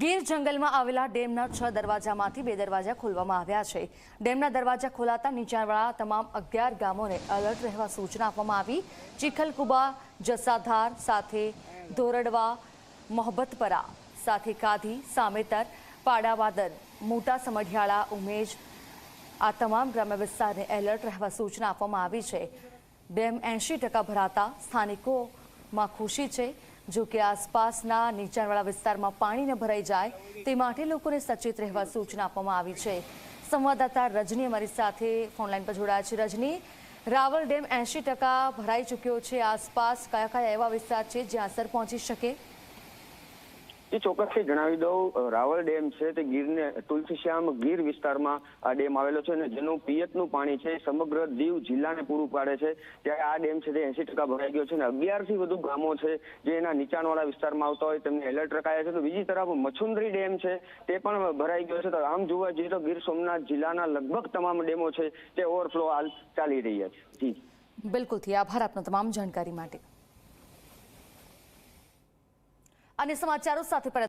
ગીર જંગલમાં આવેલા ડેમના છ દરવાજામાંથી બે દરવાજા ખોલવામાં આવ્યા છે. ડેમના દરવાજા ખોલાતા નીચાણવાળા તમામ અગિયાર ગામોને એલર્ટ રહેવા સૂચના આપવામાં આવી. ચીખલકુબા, જસાધાર સાથે ધોરડવા મોહબ્બતપરા સાથે કાધી, સામેતર પાડાવાદર મોટા સમઢિયાળા, ઉમેજ આ તમામ ગ્રામ્ય વિસ્તારને એલર્ટ રહેવા સૂચના આપવામાં આવી છે. ડેમ એંશી ટકા ભરાતા સ્થાનિકોમાં ખુશી છે. જો કે આસપાસના નીચાણવાળા વિસ્તારમાં પાણી ન ભરાઈ જાય તે માટે લોકોને સચેત રહેવા સૂચના આપવામાં આવી છે. સંવાદદાતા રજની અમારી સાથે ફોનલાઈન પર જોડાયા છે. રજની, રાવલ ડેમ એંશી ભરાઈ ચૂક્યો છે. આસપાસ કયા કયા એવા વિસ્તાર છે જ્યાં અસર પહોંચી શકે? એ ચોક્કસથી જણાવી દઉં. રાવલ ડેમ છે તે ગીરને, તુલસીશ્યામ ગીર વિસ્તારમાં આ ડેમ આવેલો છે અને જેનું પિયતનું પાણી છે સમગ્ર દીવ જિલ્લાને પૂરું પાડે છે. ત્યારે આ ડેમ છે તે એસી ભરાઈ ગયો છે અને અગિયારથી વધુ ગામો છે જે એના નીચાણવાળા વિસ્તારમાં આવતા હોય તેમને એલર્ટ રખાયા છે. તો બીજી તરફ મછુંદરી ડેમ છે તે પણ ભરાઈ ગયો છે. તો આમ જોવા જઈએ તો ગીર સોમનાથ જિલ્લાના લગભગ તમામ ડેમો છે તે ઓવરફ્લો હાલ ચાલી રહ્યા છે. જી. બિલકુલથી આભાર આપનો તમામ જાણકારી માટે. અને સમાચારો સાથે પરત